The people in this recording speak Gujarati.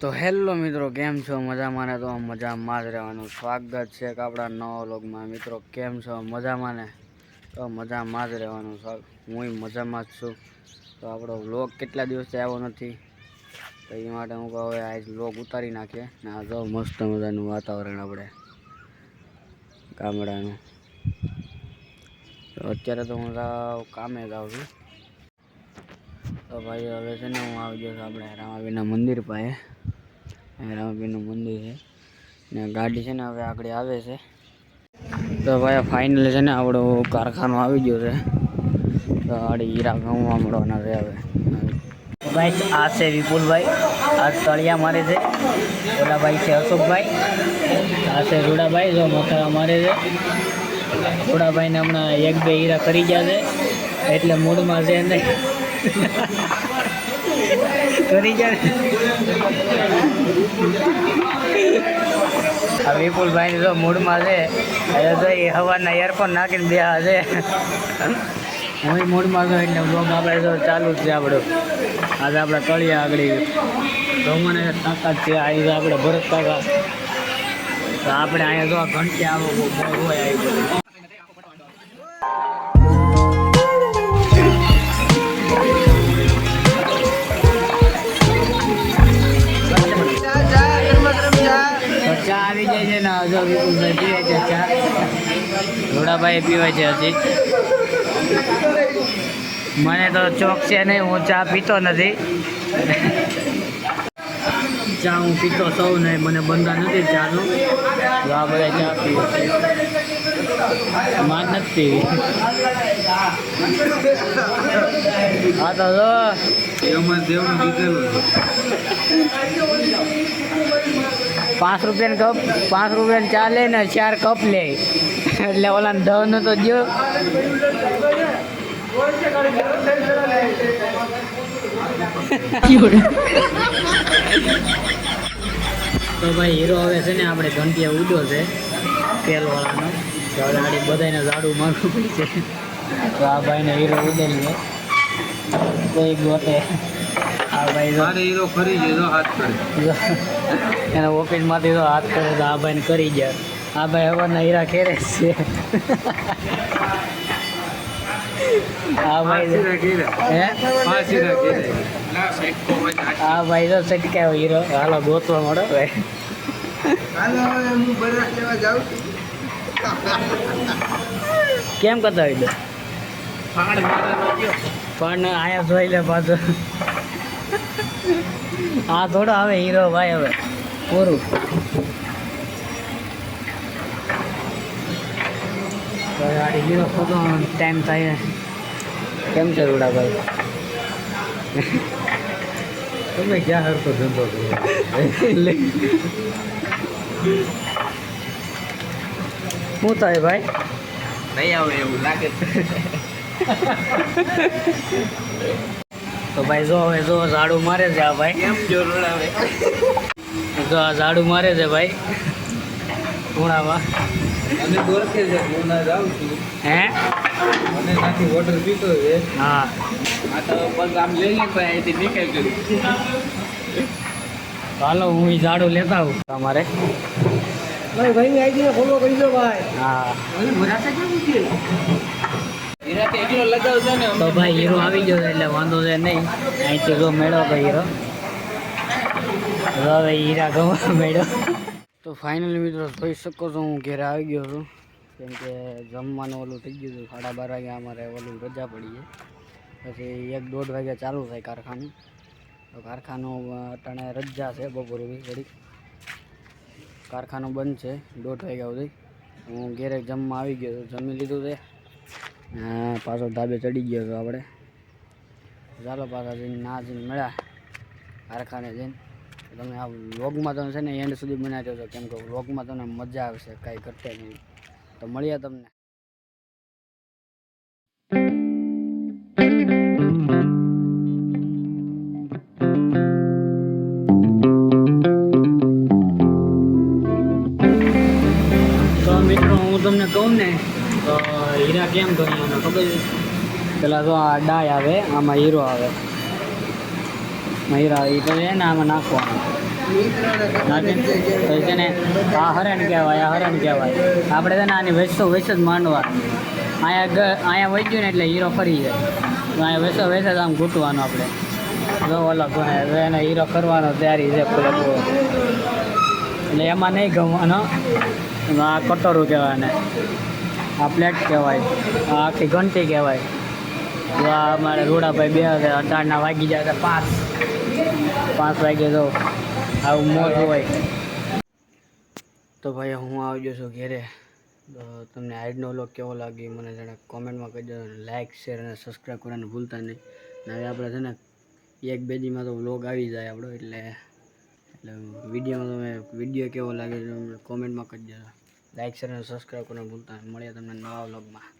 તો હેલો મિત્રો, કેમ છો? મજામાં ને તો મજામાં જ રહેવાનું. સ્વાગત છે આપણા નવા વ્લોગમાં. મિત્રો, કેમ છો? મજામાં ને? તો મજામાં જ રહેવાનું. હું મજામાં જ છું. તો આપણો વ્લોગ કેટલા દિવસથી આવ્યો નથી? તો એ માટે હું કહું, હવે આજ વ્લોગ ઉતારી નાખીએ. ને આ જો મસ્ત મજાનું વાતાવરણ આપણે ગામડાનું. તો અત્યારે તો હું કામે જાઉં છું. તો ભાઈ હવે છે ને હું આવી ગયો છું આપણે રામાબીના મંદિર પાસે. અહીંયા મંદિર છે. ને ગાડી છે ને હવે આગળ આવે છે. તો ભાઈ ફાઇનલ છે ને આપણું કારખાનું આવી ગયું છે. તો આડી હીરા ઘઉંમાં મળવાના છે હવે. ભાઈ આ છે વિપુલભાઈ. આ તળિયા મારે છે. ઓલા ભાઈ છે અશોકભાઈ. આ છે રૂડાભાઈ જો મથારા મારે છે. રૂડાભાઈને હમણાં એક બે હીરા કરી ગયા છે. એટલે મૂડમાં છે નહીં કરી જાય. વિપુલભાઈ જો મૂડમાં છે. એટલે તો એ હવાના એરફોન નાખીને બે છે. હું મૂડમાં છું એટલે બ્લોગ આપણે તો ચાલુ જ છે આપણું. આજે આપણે તળિયા આગળ તો મને તાકાત છે આવી આપણે ભરત કાકા. તો આપણે અહીંયા જો ઘંટી આવો હોય આવી છે ને હજુ વિપુલભાઈ પીવે છે ચા ધોળાભાઈ પીવે છે હજી. મને તો ચોક છે નહીં, હું ચા પીતો નથી. ચા હું પીતો સૌ નહીં, મને બંધા નથી ચાનું. તો આ ચા પીવે છે. માન નથી પીવી. હા તો જો. પાંચ રૂપિયાની કપ, પાંચ રૂપિયાને ચા લે ને ચાર કપ લે. એટલે ઓલા દહનું તો જો તો ભાઈ હીરો હવે છે ને આપણે ઘંટિયા ઉડ્યો છે, તેલવાળાનો. તો હવે બધાને ઝાડું મારવું પડશે. તો આ ભાઈને હીરો ઉડેલી છે. કોઈ ગોતે આ ભાઈ જો હીરો ફરી ગયો હાથ કરે. એના ઓફિસમાંથી તો હાથ કરે તો આ ભાઈને કરી ગયા. આ ભાઈ હવાના હીરા ખેરે છે. આ ભાઈ હે? આ ભાઈ તો સટકાયો હીરો. હાલો ગોતવા મળો ભાઈ. કેમ કતાવી દો પણ આયા જોઈ લે પાછો. આ થોડો હવે હીરો ભાઈ હવે પૂરું. તો આ હીરો ખોટો ટાઈમ થાય. કેમ છે રૂડાભાઈ? તમે ક્યાં હરતો ધંધો શું થાય ભાઈ? નહીં આવે એવું લાગે. તો ભાઈ જો હવે જો ઝાડુ મારે છે આ ભાઈ. કેમ જોર આવે જો આ ઝાડુ મારે છે ભાઈ. ખૂણામાં અને દોરકે છે હું જાઉં છું. હે? અને નાથી વોટર પીતો છે. હા. આ તો બસ આમ લઈ લે ભાઈ અહીંથી નીકળી ગયું. ચાલો હું ઈ ઝાડુ લેતા આવું તમારે. ભાઈ ભાઈ આઈડી ફોલો કરી દો ભાઈ. હા. હીરા તો એકલો લગાવશે ને તો ભાઈ હીરો આવી ગયો એટલે વાંધો છે નહીં. અહીંથી જો મેળો ભાઈ હીરો હવે હીરા ગો મેળો. તો ફાઇનલી મિત્રો જોઈ શકો છો હું ઘેરે આવી ગયો છું. કેમ કે જમવાનું ઓલું થઈ ગયું હતું, સાડા બાર વાગે અમારે ઓલું રજા પડી છે. પછી એક દોઢ વાગે ચાલુ થાય કારખાનું. તો કારખાનું અટાણે રજા છે બપોર ઘડીક. કારખાનું બંધ છે, દોઢ વાગ્યા સુધી. હું ઘેરે જમવા આવી ગયો જમી લીધું છે. હા, પાછો ધાબે ચડી ગયો હતો આપણે. ચાલો પાછા જઈને ના જઈને મળ્યા કારખાને જઈને. તમે આ વ્લોગમાં તમે છે ને એન્ડ સુધી બનાવી દેજો કેમ કે વ્લોગમાં તમને મજા આવશે, કાંઈ કરતા નહીં. તો મળીએ તમને. હું તમને કહું ને તો હીરા કેમ ગણી ખબર પેલા તો આ ડાય આવે, આમાં હીરો આવે. હીરા એ તો છે ને આમાં નાખવાનો. છે ને આ હરણ કહેવાય, આ હરણ કહેવાય. આપણે છે ને આની વેચતો વેચ જ માંડવા અહીંયા અહીંયા વચ્યું ને એટલે હીરો ફરી જાય. અહીંયા વેચો વેચ જ આમ ઘૂંટવાનો આપણે. જો હવે એને હીરો કરવાનો તૈયારી છે એટલે એમાં નહીં ગમવાનો. આ કટોરું કહેવાય આ પ્લેટ કહેવાય, આ આખી ઘંટી કહેવાય. તો આ અમારે રોડાભાઈ બે હજાર અઢારના વાગી જાય પાંચ. પાંચ વાગે તો આવું મોજ હોય. તો ભાઈ હું આવી ગયો છું ઘેરે. તો તમને આજનો લોક કેવો લાગ્યો મને જરા કોમેન્ટમાં કહી દો લાઇક શેર અને સબસ્ક્રાઈબ કરવાનું ભૂલતા નહીં. હવે આપણે છે ને એક બે દીમાં તો વ્લોગ આવી જાય આપણો, એટલે એટલે વિડીયોમાં તમે વીડિયો કેવો લાગે કોમેન્ટમાં કહી દેજો લાઇક શેર અને સબસ્ક્રાઈબ કરવાનું ભૂલતા મળ્યા તમને નવા વ્લોગમાં